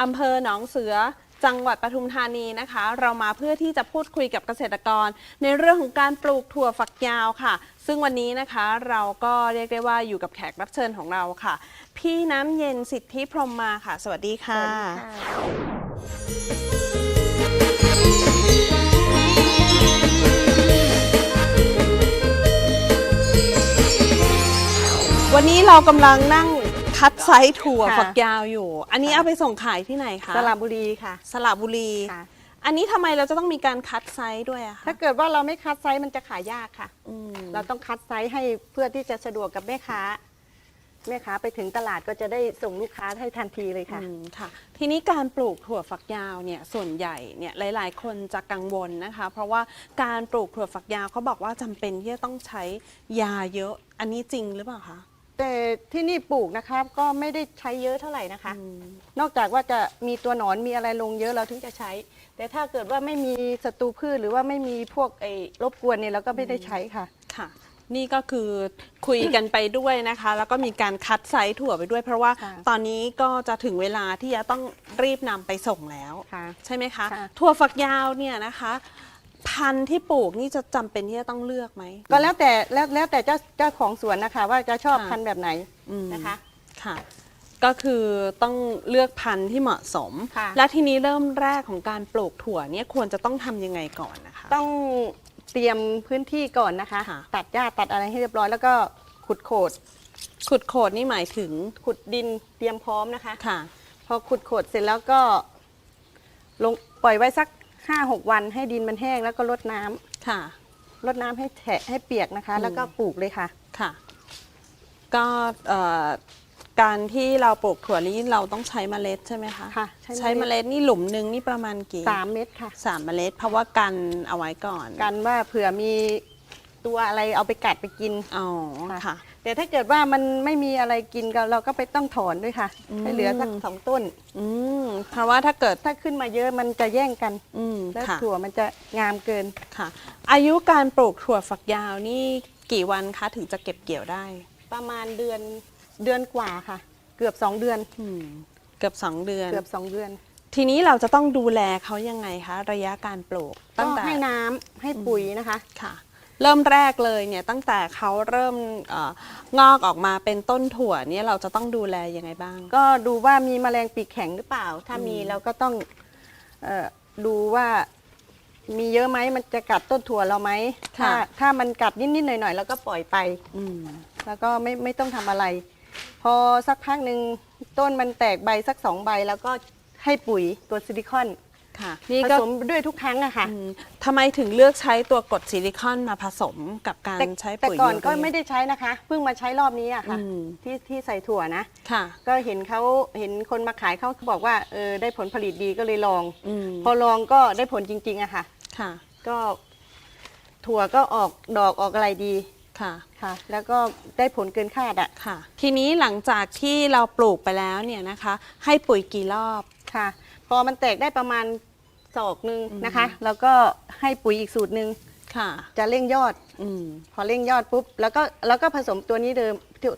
อำเภอหนองเสือจังหวัดปทุมธานีนะคะ เรามาเพื่อที่จะพูดคุยกับเกษตรกร ในเรื่องของการปลูกถั่วฝักยาวค่ะ ซึ่งวันนี้นะคะเราก็เรียกได้ว่าอยู่กับแขกรับเชิญของเราค่ะ พี่น้ำเย็นสิทธิพรหมมาค่ะ สวัสดีค่ะ วันนี้เรากำลังนั่ง คัดไซส์ถั่วค่ะ ฝักยาวอยู่ อันนี้ค่ะเอาไปส่งขายที่ไหนคะสระบุรีค่ะ สระบุรี ค่ะ อันนี้ทำไมเราจะต้องมีการคัดไซส์ด้วยอะคะถ้าเกิดว่าเราไม่คัดไซส์มันจะขายยากค่ะ อืมเราต้องคัดไซส์ให้เพื่อที่จะสะดวกกับแม่ค้า แม่ค้าไปถึงตลาดก็จะได้ส่งลูกค้าให้ทันทีเลยค่ะ อืมค่ะ ทีนี้การปลูกถั่วฝักยาวเนี่ยส่วนใหญ่เนี่ยหลาย ๆ คนจะกังวลนะคะ เพราะว่าการปลูกถั่วฝักยาวเขาบอกว่าจำเป็นที่จะต้องใช้ยาเยอะ อันนี้จริงหรือเปล่าคะ แต่ที่นี่ปลูกนะครับ ก็ไม่ได้ใช้เยอะเท่าไหร่นะคะอืมนอกจากว่าจะมีตัวหนอนมีอะไรลงเยอะเราถึงจะใช้ แต่ถ้าเกิดว่าไม่มีศัตรูพืชหรือว่าไม่มีพวกไอ้รบกวนเนี่ยเราก็ไม่ได้ใช้ค่ะ ค่ะ นี่ก็คือคุยกันไปด้วยนะคะ แล้วก็มีการคัดไซส์ถั่วไปด้วย เพราะว่าค่ะตอนนี้ก็จะถึงเวลาที่จะต้องรีบนำไปส่งแล้ว ค่ะ ใช่ไหมคะ ค่ะ ถั่วฝักยาวเนี่ยนะคะ พันธุ์ที่ปลูกนี่จะจำเป็นที่จะต้องเลือกไหมก็แล้วแต่แล้วแล้วแต่เจ้าเจ้าของสวนนะคะ ว่าจะชอบค่ะพันธุ์แบบไหนอืม นะคะ ค่ะ ก็คือต้องเลือกพันธุ์ที่เหมาะสม ค่ะ และทีนี้เริ่มแรกของการปลูกถั่วเนี่ยควรจะต้องทำยังไงก่อนนะคะ ต้องเตรียมพื้นที่ก่อนนะคะ ค่ะ ตัดหญ้าตัดอะไรให้เรียบร้อยแล้วก็ขุดโขดขุดโขดนี่หมายถึงขุดดินเตรียมพร้อมนะคะ ค่ะ พอขุดโขดเสร็จแล้วก็ลงปล่อยไว้สัก ห้าหกวันให้ดินมันแห้งแล้วก็รดน้ำค่ะรดน้ำให้แฉะให้เปียกนะคะอืมแล้วก็ปลูกเลยค่ะ ค่ะ ก็เอ่อการที่เราปลูกถั่วนี้เราต้องใช้เมล็ดใช่ไหมคะค่ะใช้เมล็ดนี่หลุมหนึ่งนี่ประมาณกี่สามเม็ดค่ะ สามเมล็ด เพราะว่ากันเอาไว้ก่อนกันว่าเผื่อมีตัวอะไรเอาไปกัดไปกิน อ๋อค่ะ ค่ะ แต่ถ้าเกิดว่ามันไม่มีอะไรกินก็เราก็ไปต้องถอนด้วยค่ะอืม ให้เหลือสักสองต้น อืมเพราะว่าถ้าเกิดถ้าขึ้นมาเยอะมันจะแย่งกัน อืมแล้วค่ะถั่วมันจะงามเกิน ค่ะ อายุการปลูกถั่วฝักยาวนี่กี่วันคะถึงจะเก็บเกี่ยวได้ ประมาณเดือนเดือนกว่าค่ะ เกือบสองเดือน อืมเกือบสองเดือน เกือบสองเดือนทีนี้เราจะต้องดูแลเขายังไงคะ ระยะการปลูกก็ตั้งแต่ให้น้ำให้ปุ๋ยนะคะ ค่ะ เริ่มแรกเลยเนี่ยตั้งแต่เขาเริ่มเอองอกออกมาเป็นต้นถั่วเนี่ยเราจะต้องดูแลยังไงบ้าง ก็ดูว่ามีแมลงปีกแข็งหรือเปล่า ถ้ามีอืมเราก็ต้องเออดูว่ามีเยอะไหมมันจะกัดต้นถั่วเราไหมถ้าถ้ามันกัดนิดๆหน่อยๆเราก็ปล่อยไป อืมแล้วก็ไม่ไม่ต้องทำอะไร พอสักพักหนึ่งต้นมันแตกใบสักสองใบแล้วก็ให้ปุ๋ยตัวซิลิคอน ค่ะผนี่ก็สมด้วยทุกครั้งอะค่ะอืมทำไมถึงเลือกใช้ตัวกรดซิลิคอนมาผสมกับการแต่ใช้แต่ปุ๋ยก่อนยูเรีย ก็ไม่ได้ใช้นะคะ เพิ่งมาใช้รอบนี้อะค่ะอืม ที่ที่ใส่ถั่วนะ ค่ะ ก็เห็นเขาเห็นคนมาขายเขาบอกว่าเออได้ผลผลิตดีก็เลยลอง อืมพอลองก็ได้ผลจริงๆอะค่ะ ค่ะก็ถั่วก็ออกดอกออกอะไรดีค่ะ ค่ะ แล้วก็ได้ผลเกินคาดอะค่ะ ทีนี้หลังจากที่เราปลูกไปแล้วเนี่ยนะคะ ให้ปุ๋ยกี่รอบ ค่ะ พอมันแตกได้ประมาณศอกหนึ่งนะคะ แล้วก็ให้ปุ๋ยอีกสูตรหนึ่งค่ะ จะเร่งยอดอืมพอเร่งยอดปุ๊บ แล้วก็แล้วก็ผสมตัวนี้เดิม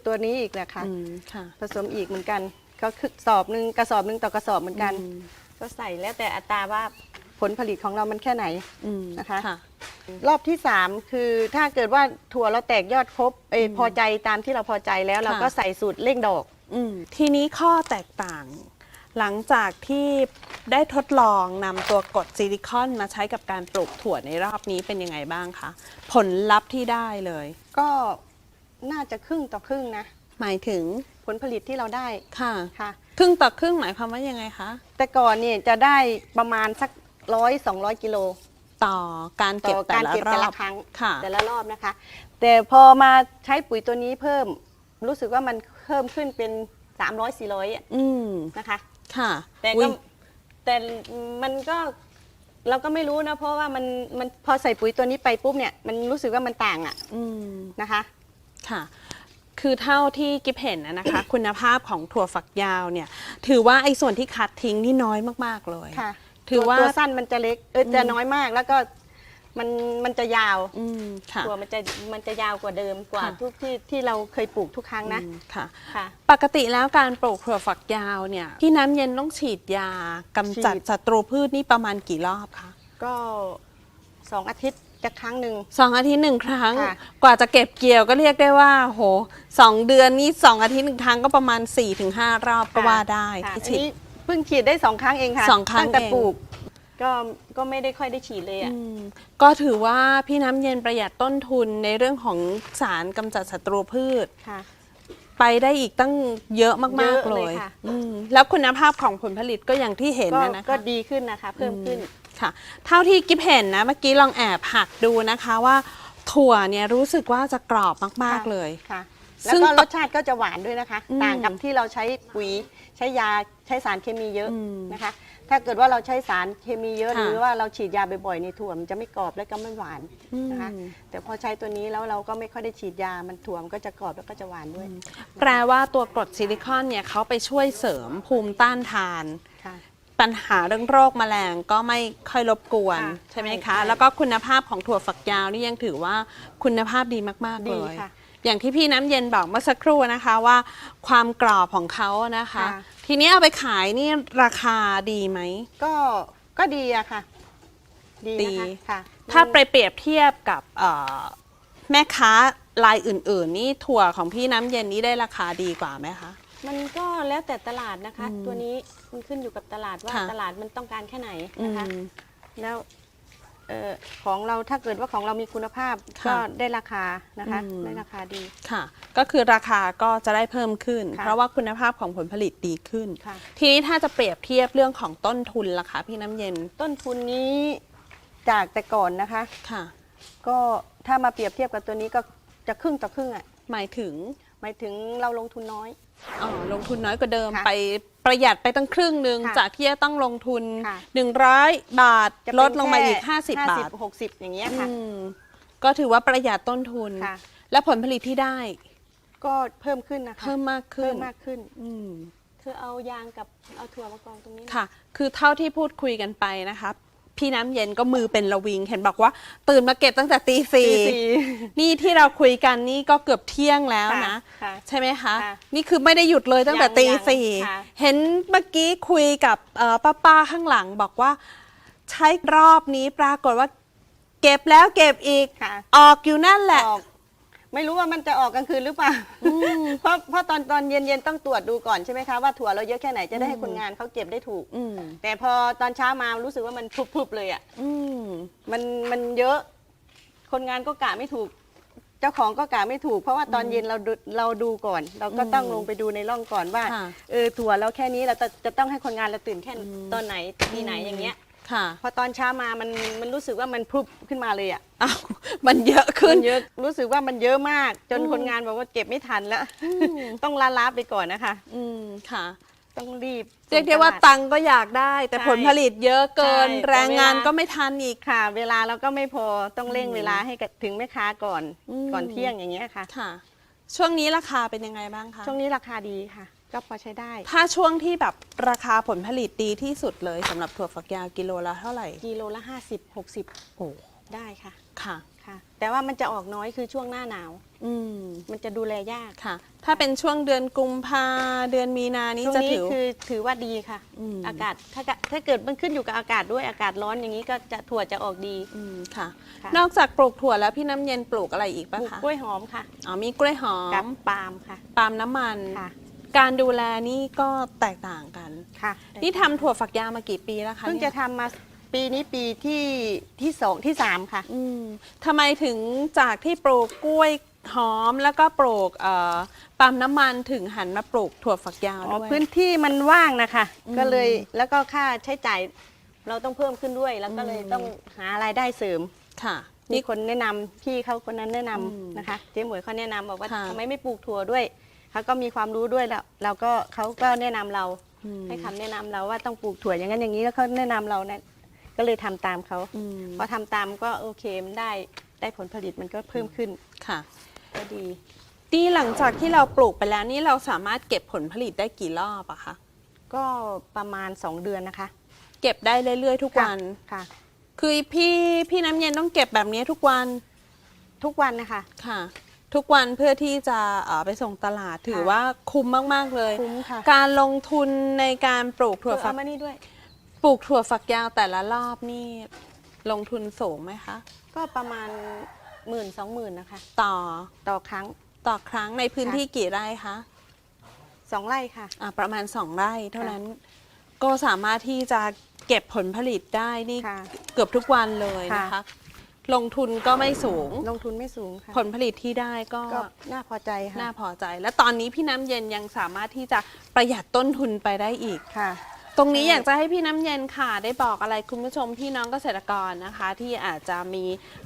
ตัวนี้อีกนะคะอืมค่ะผสมอีกเหมือนกัน ก็คือสอบหนึ่งกระสอบหนึ่งต่อกระสอบเหมือนกันอืมก็ใส่แล้วแต่อัตราว่าผลผลิตของเรามันแค่ไหนอืมนะคะค่ะรอบที่3คือถ้าเกิดว่าถั่วเราแตกยอดครบเออพอใจตามที่เราพอใจแล้วเราก็ใส่สูตรเร่งดอกอืมทีนี้ข้อแตกต่าง หลังจากที่ได้ทดลองนำตัวกรดซิลิคอนมาใช้กับการปลูกถั่วในรอบนี้เป็นยังไงบ้างคะ ผลลัพธ์ที่ได้เลย ก็น่าจะครึ่งต่อครึ่งนะ หมายถึงผลผลิตที่เราได้ค่ะค่ะ ครึ่งต่อครึ่งหมายความว่ายังไงคะ แต่ก่อนเนี่ยจะได้ประมาณสักร้อยสองร้อยกิโลต่อการเก็บต่อแต่การละเก็บรแต่อละบครั้งค่ะแต่ละรอบนะคะ แต่พอมาใช้ปุ๋ยตัวนี้เพิ่ม รู้สึกว่ามันเพิ่มขึ้นเป็น300 400อะอืมนะคะ ค่ะแต่อุ๊ก็ยแต่มันก็เราก็ไม่รู้นะ เพราะว่ามันมันพอใส่ปุ๋ยตัวนี้ไปปุ๊บเนี่ยมันรู้สึกว่ามันต่างอะอืมนะคะ ค่ะ คือเท่าที่กิฟเห็นนะนะคะ คุณภาพของถั่วฝักยาวเนี่ย ถือว่าไอ้ส่วนที่คัดทิ้งนี่น้อยมากๆเลย ค่ะถือว่า ตัวตัวสั้นมันจะเล็กเออจะน้อยมาก แล้วก็ มันมันจะยาวอืมค่ะถั่วมันจะมันจะยาวกว่าเดิมกว่าค่ะ ทุกที่ที่เราเคยปลูกทุกครั้งนะอืมค่ะ ค่ะ ปกติแล้วการปลูกถั่วฝักยาวเนี่ยพี่น้ำเย็นต้องฉีดยากำจัดฉีด ศัตรูพืชนี่ประมาณกี่รอบคะก็สองอาทิตย์จะครั้งหนึ่ง สองอาทิตย์หนึ่งครั้ง ค่ะ กว่าจะเก็บเกี่ยวก็เรียกได้ว่าโหสองเดือนนี่สองอาทิตย์หนึ่งครั้งก็ประมาณ4ี่ถึงห้ารอบก็ว่าได้ค่ะที่อันฉีด นี้เพิ่งฉีดได้สองครั้งเองค่ะสองครั้งตั้งแต่เอง ปลูก ก็ก็ไม่ได้ค่อยได้ฉีดเลยอะ อืมก็ถือว่าพี่น้ำเย็นประหยัดต้นทุนในเรื่องของสารกำจัดศัตรูพืช ค่ะ ไปได้อีกตั้งเยอะเยมาก อะๆเลเลยยค่ะ อืมแล้วคุณภาพของผลผลิตก็อย่างที่เห็นก็นะนะคะ ก็ดีขึ้นนะคะ เพิ่มขึ้น ค่ะเท่าที่กิ๊บเห็นนะเมื่อกี้ลองแอบหักดูนะคะว่าถั่วเนี่ยรู้สึกว่าจะกรอบมากค่ะๆเลย ค่ะ ซึ่แล้วงก็รสชาติก็จะหวานด้วยนะคะ อืมต่างกับที่เราใช้ปุ๋ยใช้ยาใช้สารเคมีเยอะอืม นะคะ ถ้าเกิดว่าเราใช้สารเคมีเยอะค่ะหรือว่าเราฉีดยาบ่อยๆในถั่วมันจะไม่กรอบและก็ไม่หวานอืมนะคะแต่พอใช้ตัวนี้แล้วเราก็ไม่ค่อยได้ฉีดยามันถั่วมันก็จะกรอบแล้วก็จะหวานด้วยแปลว่าตัวกรดซิลิคอนเนี่ยเขาไปช่วยเสริมภูมิต้านทาน ค่ะ ปัญหาเรื่องโรคแมลงก็ไม่ค่อยรบกวนค่ะใช่ไหมใช่คะ ใช่ แล้วก็คุณภาพของถั่วฝักยาวนี่ยังถือว่าคุณภาพดีมากๆดีเลยค่ะ อย่างที่พี่น้ำเย็นบอกเมื่อสักครู่นะคะว่าความกรอบของเขานะคะ ค่ะ ทีนี้เอาไปขายนี่ราคาดีไหม ก็ก็ดีอะค่ะ ดีดี นะคะค่ะถ้าไปเปรียบเทียบกับเอ่อแม่ค้ารายอื่น ๆ นี่ถั่วของพี่น้ำเย็นนี่ได้ราคาดีกว่าไหมคะ มันก็แล้วแต่ตลาดนะคะ อืมตัวนี้มันขึ้นอยู่กับตลาดว่าค่ะ ตลาดมันต้องการแค่ไหนอืนะคะมแล้ว เออของเราถ้าเกิดว่าของเรามีคุณภาพค่ะก็ได้ราคานะคะอืม ได้ราคาดี ค่ะ ก็คือราคาก็จะได้เพิ่มขึ้น ค่ะ เพราะว่าคุณภาพของผลผลิตดีขึ้น ค่ะ ทีนี้ถ้าจะเปรียบเทียบเรื่องของต้นทุนล่ะคะพี่น้ำเย็นต้นทุนนี้จากแต่ก่อนนะคะ ค่ะ ก็ถ้ามาเปรียบเทียบกับตัวนี้ก็จะครึ่งต่อครึ่งอะหมายถึงหมายถึงเราลงทุนน้อย อ๋อลงทุนน้อยกว่าเดิมค่ะ ไป ประหยัดไปตั้งครึ่งหนึ่งค่ะจากที่จะต้องลงทุน ค่ะ 100 บาทจะลดลงมาอีกเป็นแค่50 บาท หกสิบอย่างเงี้ยค่ะ อืมก็ถือว่าประหยัดต้นทุน ค่ะ และผลผลิตที่ได้ก็เพิ่มขึ้นนะคะเพิ่มมากขึ้เพิ่นมมากขึ้น อืม เธอเอายางกับเอาถั่วมากองตรงนี้นะ ค่ะ คือเท่าที่พูดคุยกันไปนะคะ พี่น้ำเย็นก็มือเป็นระวิง เห็นบอกว่า ตื่นมาเก็บตั้งแต่ตีสี่ตีสี่นี่ที่เราคุยกันนี่ก็เกือบเที่ยงแล้วนะ ค่ะ ใช่ไหมคะ ค่ะนี่คือไม่ได้หยุดเลยตั้งแต่ยังตียังสี่ค่ะ เห็นเมื่อกี้คุยกับเอ่อป้าป้าๆข้างหลังบอกว่า ใช้รอบนี้ปรากฏว่า เก็บแล้วเก็บอีก ค่ะ ออกอยู่นั่นแหละ ออก ไม่รู้ว่ามันจะออกกลางคืนหรือเปล่ามเพราะเพราะตอนตอนเย็นเย็นๆต้องตรวจดูก่อนใช่ไหมคะว่าถั่วเราเยอะแค่ไหนจะได้ให้อืมคนงานเขาเก็บได้ถูกอืมแต่พอตอนเช้ามารู้สึกว่ามันพรุบๆเลยอะอืมมันมันเยอะ คนงานก็กะไม่ถูก เจ้าของก็กะไม่ถูก เพราะว่าตอนเย็นเราดูเราดูก่อน เราก็ต้องอืมลงไปดูในร่องก่อนว่าค่ะเออถั่วเราแค่นี้เราจะจะต้องให้คนงานเราตื่นแค่อืมตอนไหนทีไหนอย่างเงี้ย ค่ะ พอตอนเช้ามามันมันรู้สึกว่ามันพรุบขึ้นมาเลยอะอ้าวมันเยอะขึ้น มันเยอะรู้สึกว่ามันเยอะมาก จนอืมคนงานบอกว่าเก็บไม่ทันแล้วมต้องลาลาไปก่อนนะคะ อืมค่ะ ต้องรีบเรียกได้ว่าส่งตล ตังค์ก็อยากได้ แต่ใช่ผลผลิตเยอะเกิน ใช่แรงงานแต่เวลา ก็ไม่ทันอีกค่ะ เวลาเราก็ไม่พอต้องเร่งอืมเวลาให้กับถึงแม่ค้าก่อน อืม ก่อนเที่ยงอย่างเงี้ยค่ะ ค่ะ ช่วงนี้ราคาเป็นยังไงบ้างคะช่วงนี้ราคาดีค่ะ ก็พอใช้ได้ ถ้าช่วงที่แบบราคาผลผลิตดีที่สุดเลยสำหรับถั่วฝักยาวกิโลละเท่าไหร่ กิโลละ 50 60 โอ้ ได้ค่ะค่ะ ค่ะ แต่ว่ามันจะออกน้อยคือช่วงหน้าหนาว อืม มันจะดูแลยากค่ะ ถ้าเป็นช่วงเดือนกุมภาเดือนมีนานี้ช่วงจะนี้ถือ คือถือว่าดีค่ะมอากาศถ้าก็ถ้าเกิดมันขึ้นอยู่กับอากาศด้วยอากาศร้อนอย่างนี้ก็จะถั่วจะออกดีอืมค่ะ ค่ะ นอกจากปลูกถั่วแล้วพี่น้ำเย็นปลูกอะไรอีกปปะลูกคะกล้วยหอมค่ะอ๋อมีกล้วยหอกับมปาล์มค่ะ ปาล์มน้ำมัน ค่ะ การดูแลนี่ก็แตกต่างกัน ค่ะนี่ทำถั่วฝักยาวมากี่ปีแล้วคะเพิ่งนี่จะยทำมาปีนี้ปีที่ที่สองที่สามค่ะ อืมทำไมถึงจากที่ปลูกกล้วยหอมแล้วก็ปลูกเอ่อปาล์มน้ำมันถึงหันมาปลูกถั่วฝักยาวอ๋อด้วย พื้นที่มันว่างนะคะ อืมก็เลยแล้วก็ค่าใช้จ่ายเราต้องเพิ่มขึ้นด้วย แล้วก็เลยอืม ต้องหารายได้เสริม ค่ะ มีคนแนะนำพี่เขาคนนั้นแนะนำอืมนะคะเจ๊หมวยเขาแนะนำบอกว่าค่ะ ทำไมไม่ปลูกถั่วด้วย เขาก็มีความรู้ด้วยแล้วเราก็เขาก็แนะนำเรา อืม ให้คำแนะนำเราว่าต้องปลูกถั่วอย่างนั้นอย่างนี้แล้วเขาแนะนำเราเนี่ยก็เลยทำตามเขาอืมพอทำตามก็โอเคมันได้ได้ผลผลิตมันก็เพิ่มขึ้นค่ะก็ดีนี่หลังจากที่เราปลูกไปแล้วนี่เราสามารถเก็บผลผลิตได้กี่รอบอะคะก็ประมาณ 2 เดือนนะคะเก็บได้เรื่อยๆ ทุกวัน ค่ะ คือพี่พี่น้ำเย็นต้องเก็บแบบนี้ทุกวันทุกวันนะคะ ค่ะ ทุกวันเพื่อที่จะเอ่อไปส่งตลาดถือค่ะว่าคุ้มมาก ๆ เลย คุ้มค่ะการลงทุนในการปลูกถั่วเออฝัเอากมานี่ด้วย ปลูกถั่วฝักยาวแต่ละรอบนี่ลงทุนสูงไหมคะ ก็ประมาณหมื่นสองหมื่นนะคะ ต่อต่อครั้ง ต่อครั้งในพื้นค่ะ ที่กี่ไร่คะสองไร่ค่ะ อะประมาณ 2 ไร่เท่าค่ะนั้นก็สามารถที่จะเก็บผลผลิตได้นี่ค่ะเกือบทุกวันเลยนะคะค่ะ ลงทุนก็ไม่สูง ลงทุนไม่สูงค่ะผลผลิตที่ได้ก็ก็น่าพอใจค่ะน่าพอใจ และตอนนี้พี่น้ำเย็นยังสามารถที่จะประหยัดต้นทุนไปได้อีก ค่ะ ตรงนี้ใช่อยากจะให้พี่น้ำเย็นค่ะ ได้บอกอะไรคุณผู้ชมพี่น้องเกษตรกรนะคะ ที่อาจจะมี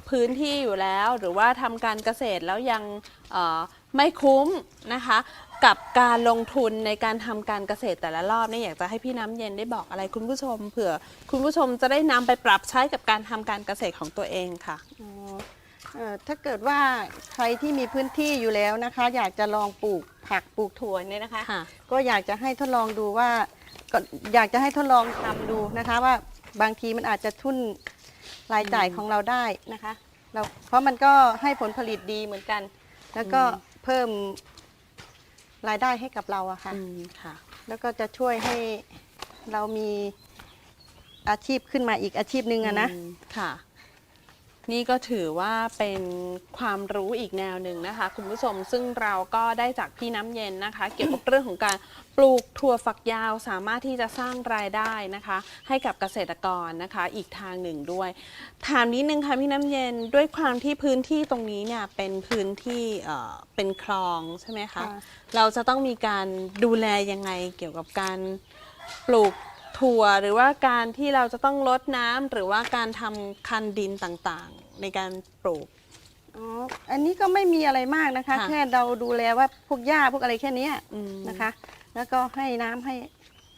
พื้นที่อยู่แล้ว หรือว่าทำการเกษตรแล้วยังเอ่อ ไม่คุ้มนะคะ กับการลงทุนในการทำการเกษตรแต่ละรอบเนี่ยอยากจะให้พี่น้ำเย็นได้บอกอะไรคุณผู้ชมเผื่อคุณผู้ชมจะได้นำไปปรับใช้กับการทำการเกษตรของตัวเองค่ะ อ๋อเอ่อถ้าเกิดว่าใครที่มีพื้นที่อยู่แล้วนะคะ อยากจะลองปลูกผักปลูกถั่วเนี่ยนะคะ ค่ะ ก็อยากจะให้ทดลองดูว่าก็อยากจะให้ทดลองทำดูนะคะว่าบางทีมันอาจจะทุนรายจ่ายของเราได้นะคะเราเพราะมันก็ให้ผลผลิตดีเหมือนกัน แล้วก็ เพิ่มรายได้ให้กับเราอะค่ะ อืมค่ะ แล้วก็จะช่วยให้เรามีอาชีพขึ้นมาอีกอาชีพหนึ่งอะนะ อืมค่ะ นี่ก็ถือว่าเป็นความรู้อีกแนวหนึ่งนะคะ คุณผู้ชมซึ่งเราก็ได้จากพี่น้ำเย็นนะคะ เกี่ยวกับเรื่องของการปลูกถั่วฝักยาวสามารถที่จะสร้างรายได้นะคะ ให้กับเกษตรกรนะคะ อีกทางหนึ่งด้วย ถามนิดนึงค่ะพี่น้ำเย็นด้วยความที่พื้นที่ตรงนี้เนี่ยเป็นพื้นที่เอ่อเป็นคลองใช่ไหมคะค่ะเราจะต้องมีการดูแลยังไงเกี่ยวกับการปลูก ถั่วหรือว่าการที่เราจะต้องลดน้ำหรือว่าการทำคันดินต่างๆ ในการปลูก อ๋อ อันนี้ก็ไม่มีอะไรมากนะคะ ค่ะ แค่เราดูแลว่าพวกหญ้าพวกอะไรแค่เนี้ยอืม นะคะ แล้วก็ให้น้ำให้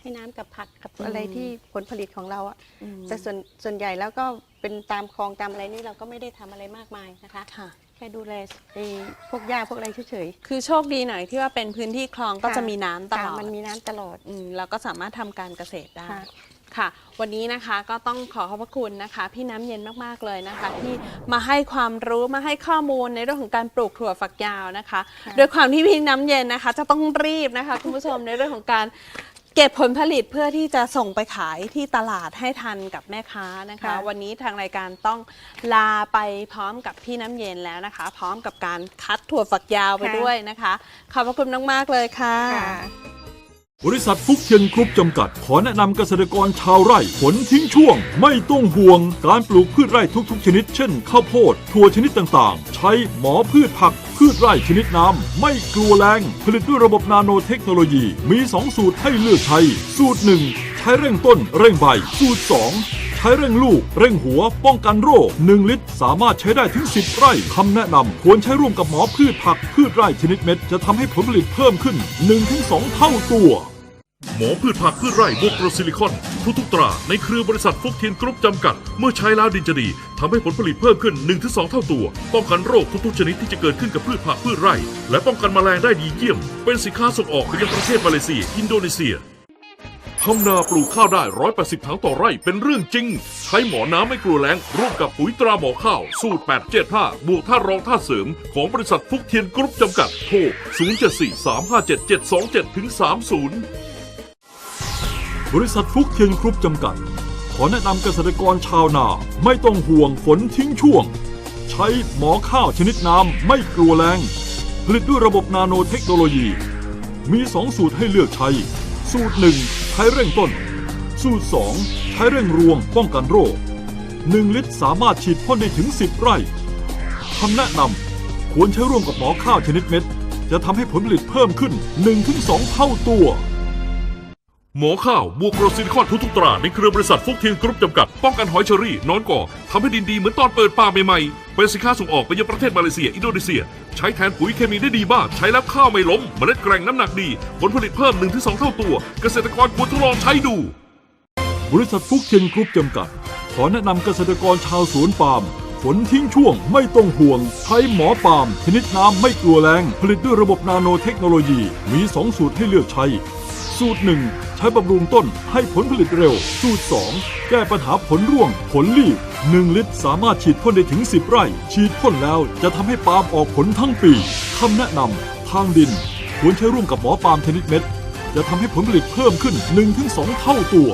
ให้น้ำกับผักกับอืม อะไรที่ผลผลิตของเราอะอืมแต่ส่วนส่วนใหญ่แล้วก็เป็นตามคลองตามอะไรนี่เราก็ไม่ได้ทำอะไรมากมายนะคะ ค่ะแค่ดูแลไอ้พวกหญ้าพวกอะไรเฉยคือโชคดีหน่อยที่ว่าเป็นพื้นที่คลองๆก็ค่จะมีน้ำตลอค่ะดมันมีน้ำตลอด อืมเราก็สามารถทำการเกษตรได้ค่ะ ค่ะ วันนี้นะคะก็ต้องขอขอบพระคุณนะคะ พี่น้ำเย็นมากๆเลยนะคะ ที่มาให้ความรู้มาให้ข้อมูลในเรื่องของการปลูกถั่วฝักยาวนะคะ ค่ะโดยความที่พี่น้ำเย็นนะคะ จะต้องรีบนะคะคุณผู้ชมในเรื่องของการ เก็บผลผลิตเพื่อที่จะส่งไปขายที่ตลาดให้ทันกับแม่ค้านะคะ ค่ะ วันนี้ทางรายการต้องลาไปพร้อมกับพี่น้ำเย็นแล้วนะคะ พร้อมกับการคัดถั่วฝักยาวไปด้วยนะคะ ขอบพระคุณมากๆเลยค่ะ ค่ะ บริษัทฟุกเทียนกรุ๊ปจำกัด ขอแนะนำเกษตรกรชาวไร่ผลทิ้งช่วง ไม่ต้องห่วง การปลูกพืชไร่ทุกๆ ชนิด เช่น ข้าวโพดถั่วชนิดต่างๆ ใช้หมอพืชผัก พืชไร่ชนิดน้ำไม่กลัวแรง ผลิตด้วยระบบนาโนเทคโนโลยี มี 2 สูตรให้เลือกใช้ สูตร 1 ใช้เร่งต้นเร่งใบ สูตร2ใช้เร่งลูก เร่งหัว ป้องกันโรค 1 ลิตร สามารถใช้ได้ถึง 10 ไร่คำแนะนำควรใช้ร่วมกับหมอพืชผักพืชไร่ชนิดเม็ด จะทำให้ผลผลิตเพิ่มขึ้น 1-2 เท่าตัว หมอพืชผักพืชไร่บวกโกรซิลิคอน ทุกๆตรา ในเครือบริษัทฟุกเทียนกรุ๊ปจำกัด เมื่อใช้แล้วดินจะดีทำให้ผลผลิตเพิ่มขึ้น 1-2 เท่าตัว ป้องกันโรคทุกๆ ชนิดที่จะเกิดขึ้นกับพืชผักพืชไร่ และป้องกันแมลงได้ดีเยี่ยม เป็นสินค้าส่งออกไปยังประเทศมาเลเซีย อินโดนีเซียทำนาปลูกข้าวได้ 180 ถังต่อไร่เป็นเรื่องจริง ใช้หมอน้ำไม่กลัวแล้ง ร่วมกับปุ๋ยตราหมอข้าว สูตร 875 บวกท่ารองท่าเสริม ของบริษัทฟุกเทียนกรุ๊ปจำกัด โทร 074-357-727-30 บริษัทฟุกเทียนกรุ๊ปจำกัด ขอแนะนำเกษตรกรชาวนาไม่ต้องห่วงฝนทิ้งช่วง ใช้หมอข้าวชนิดน้ำไม่กลัวแรงผลิตด้วยระบบนาโนเทคโนโลยี มี 2 สูตรให้เลือกใช้ สูตร 1 ใช้เร่งต้น สูตร 2 ใช้เร่งรวงป้องกันโรค 1 ลิตรสามารถฉีดพ่นได้ถึง 10 ไร่คำแนะนำควรใช้ร่วมกับหมอข้าวชนิดเม็ด จะทำให้ผลผลิตเพิ่มขึ้น 1-2 เท่าตัว หมอข้าวบวกโกรซิลิคอนทุกๆตราในเครือบริษัทฟุกเทียนกรุ๊ปจำกัด ป้องกันหอยเชอรี่นอนก่อทำให้ดินดีเหมือนตอนเปิดป่าใหม่ๆ เป็นสินค้าส่งออกไปยังประเทศมาเลเซีย อินโดนีเซีย ใช้แทนปุ๋ยเคมีได้ดีมาก ใช้แล้วข้าวไม่ล้ม เมล็ดแกร่งน้ำหนักดี ผลผลิตเพิ่ม 1-2 เท่าตัว เกษตรกรควรทดลองใช้ดู บริษัทฟุกเทียนกรุ๊ปจำกัด ขอแนะนำเกษตรกรชาวสวนปาล์มฝนทิ้งช่วงไม่ต้องห่วง ใช้หมอปาล์มชนิดน้ำไม่กลัวแรงผลิตด้วยระบบนาโนเทคโนโลยีมี 2 สูตรให้เลือกใช้ สูตร1ใช้ช้บำรุงต้นให้ผลผลิตเร็ว สูตร 2 แก้ปัญหาผลร่วง ผลรีบ 1 ลิตรสามารถฉีดพ่นได้ถึง 10 ไร่ ฉีดพ่นแล้วจะทำให้ปาล์มออกผลทั้งปีคำแนะนำทางดินควรใช้ร่วมกับหมอปาล์มชนิดเม็ด จะทำให้ผลผลิตเพิ่มขึ้น 1-2 เท่าตัว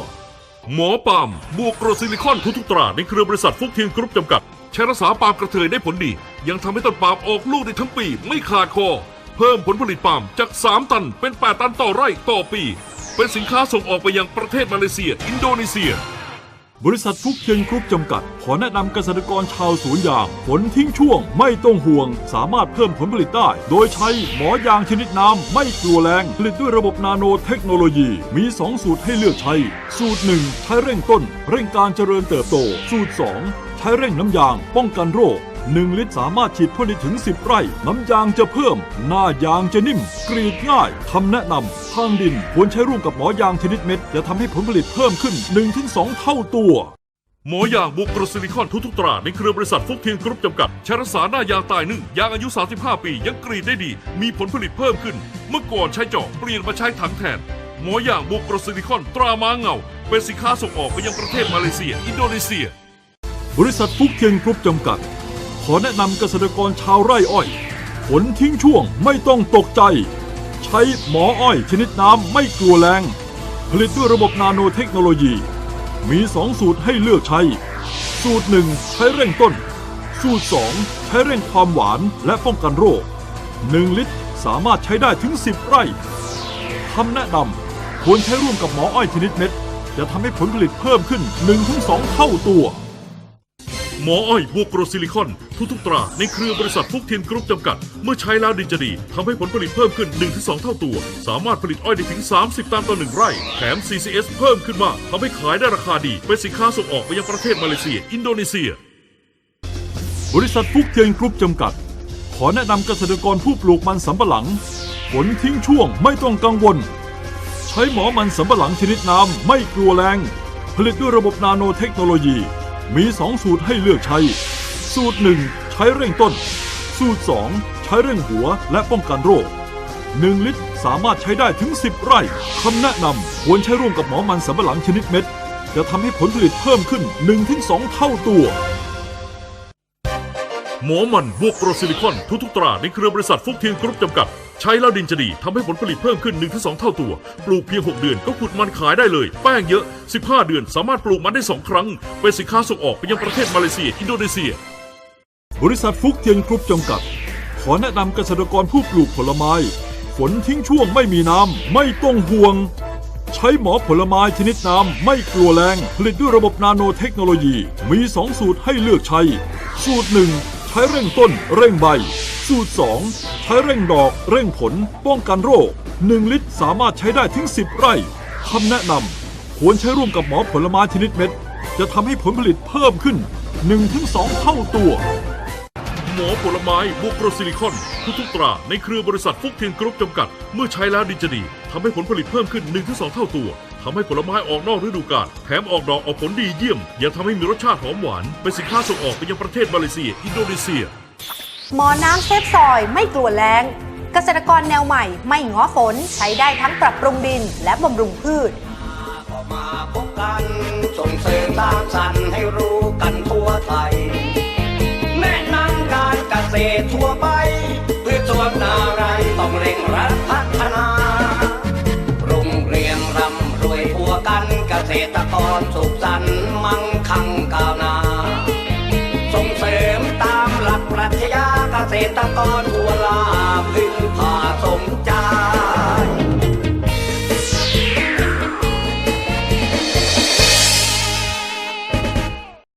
หมอปาล์มบวกโกรซิลิคอนทุกๆตราในเครือบริษัทฟุกเทียนกรุ๊ปจำกัดใช้รักษาปาล์มกระเทยได้ผลดี ยังทำให้ต้นปาล์มออกลูกได้ทั้งปีไม่ขาดคอ เพิ่มผลผลิตปาล์มจาก 3 ตันเป็น 8 ตันต่อไร่ต่อปี เป็นสินค้าส่งออกไปยังประเทศมาเลเซีย อินโดนีเซีย บริษัทฟุกเทียนกรุ๊ปจำกัด ขอแนะนำเกษตรกรชาวสวนยาง ผลทิ้งช่วงไม่ต้องห่วง สามารถเพิ่มผลผลิตได้ โดยใช้หมอยางชนิดน้ำไม่กลัวแรงผลิตด้วยระบบนาโนเทคโนโลยี มี 2 สูตรให้เลือกใช้ สูตร 1 ใช้เร่งต้น เร่งการเจริญเติบโต สูตร 2 ใช้เร่งน้ำยาง ป้องกันโรค 1 ลิตรสามารถฉีดพ่นได้ถึง 10 ไร่ น้ำยางจะเพิ่ม หน้ายางจะนิ่ม กรีดง่ายคำแนะนำทางดินควรใช้ร่วมกับหมอยางชนิดเม็ด จะทำให้ผลผลิตเพิ่มขึ้น 1-2 เท่าตัวหมอยางบุกโกรซิลิคอนทุกๆตรา ในเครือบริษัทฟุกเทียนกรุ๊ปจำกัดใช้รักษาหน้ายางตายนึ่ง ยางอายุ 35 ปี ยังกรีดได้ดี มีผลผลิตเพิ่มขึ้น เมื่อก่อนใช้เจาะเปลี่ยนมาใช้ถังแทน หมอยางบุกโกรซิลิคอนตราม้าเงา เป็นสินค้าส่งออกไปยังประเทศมาเลเซีย อินโดนีเซีย บริษัทฟุกเทียนกรุ๊ปจำกัดข อแนะนำเกษตรกรชาวไร่อ้อย ผลทิ้งช่วงไม่ต้องตกใจ ใช้หมออ้อยชนิดน้ำไม่กลัวแรง ผลิตด้วยระบบนาโนเทคโนโลยี มี2สูตรให้เลือกใช้ สูตร1ใช้เร่งต้น สูตร2ใช้เร่งความหวานและป้องกันโรค 1 ลิตรสามารถใช้ได้ถึง 10 ไร่คำแนะนำควรใช้ร่วมกับหมออ้อยชนิดเม็ดจะทำให้ผลผลิตเพิ่มขึ้น 1-2 เท่าตัว หมออ้อยบวกโกรซิลิคอน ทุกๆตราในเครือบริษัทฟุกเทียนกรุ๊ปจำกัด เมื่อใช้แล้วดินจะดีทำให้ผลผลิตเพิ่มขึ้น 1-2 เท่าตัว สามารถผลิตอ้อยได้ถึง 30 ตันต่อ1ไร่ แถม CCS เพิ่มขึ้นมากทำให้ขายได้ราคาดี เป็นสินค้าส่งออกไปยังประเทศมาเลเซีย อินโดนีเซีย บริษัทฟุกเทียนกรุ๊ปจำกัด ขอแนะนำเกษตรกรผู้ปลูกมันสำปะหลัง ผลทิ้งช่วงไม่ต้องกังวล ใช้หมอมันสำปะหลังชนิดน้ำไม่กลัวแรงผลิตด้วยระบบนาโนเทคโนโลยี มี 2 สูตรให้เลือกใช้ สูตร 1 ใช้เร่งต้น สูตร 2 ใช้เร่งหัวและป้องกันโรค 1 ลิตรสามารถใช้ได้ถึง 10 ไร่คำแนะนำควรใช้ร่วมกับหมอมันสำปะหลังชนิดเม็ด จะทำให้ผลผลิตเพิ่มขึ้น 1-2 เท่าตัว หมอมันบวกโกรซิลิคอนทุกๆตราในเครือบริษัทฟุกเทียนกรุ๊ปจำกัด ใช้แล้วดินจะดีทำให้ผลผลิตเพิ่มขึ้น 1-2 เท่าตัว ปลูกเพียง 6 เดือนก็ขุดมันขายได้เลย แป้งเยอะ 15 เดือนสามารถปลูกมันได้ 2 ครั้ง เป็นสินค้าส่งออกไปยังประเทศมาเลเซีย อินโดนีเซีย บริษัทฟุกเทียนกรุ๊ปจำกัด ขอแนะนำเกษตรกรผู้ปลูกผลไม้ ฝนทิ้งช่วงไม่มีน้ำไม่ต้องห่วง ใช้หมอผลไม้ชนิดน้ำไม่กลัวแรงผลิตด้วยระบบนาโนเทคโนโลยี มี 2 สูตรให้เลือกใช้ สูตร 1 ใช้เร่งต้นเร่งใบ สูตร 2 ช้เร่งดอกเร่งผล ป้องกันโรค 1 ลิตรสามารถใช้ได้ถึง 10 ไร่คำแนะนำควรใช้ร่วมกับหมอผลไม้ชนิดเม็ด จะทำให้ผลผลิตเพิ่มขึ้น 1-2 เท่าตัว หมอผลไม้บวกโกรซิลิคอนทุกๆตราในเครือบริษัทฟุกเทียนกรุ๊ปจำกัด เมื่อใช้แล้วดินจะดีทำให้ผลผลิตเพิ่มขึ้น 1-2 เท่าตัวทำให้ผลไม้ออกนอกฤดูกาลแถมออกดอกออกผลดีเยี่ยม ยังทำให้มีรสชาติหอมหวาน เป็นสินค้าส่งออกไปยังประเทศมาเลเซีย อินโดนีเซีย หมอน้ำเซฟซอยไม่กลัวแรงเกษตรกรแนวใหม่ไม่ง้อฝนใช้ได้ทั้งปรับปรุงดินและบำรุงพืช ก็มาพบกันส่งเสริมสร้างสรรค์ให้รู้กันทั่วไทย แนะนำการเกษตรทั่วไปพืชสวนนาไรต้องเร่งรัดพัฒนา โรงเรียนร่ำรวยทั่วกันเกษตรกรสุขสันต์มั่งคั่งก้าวหน้า ษตรกรหัวลาพึ่งพาสมใจ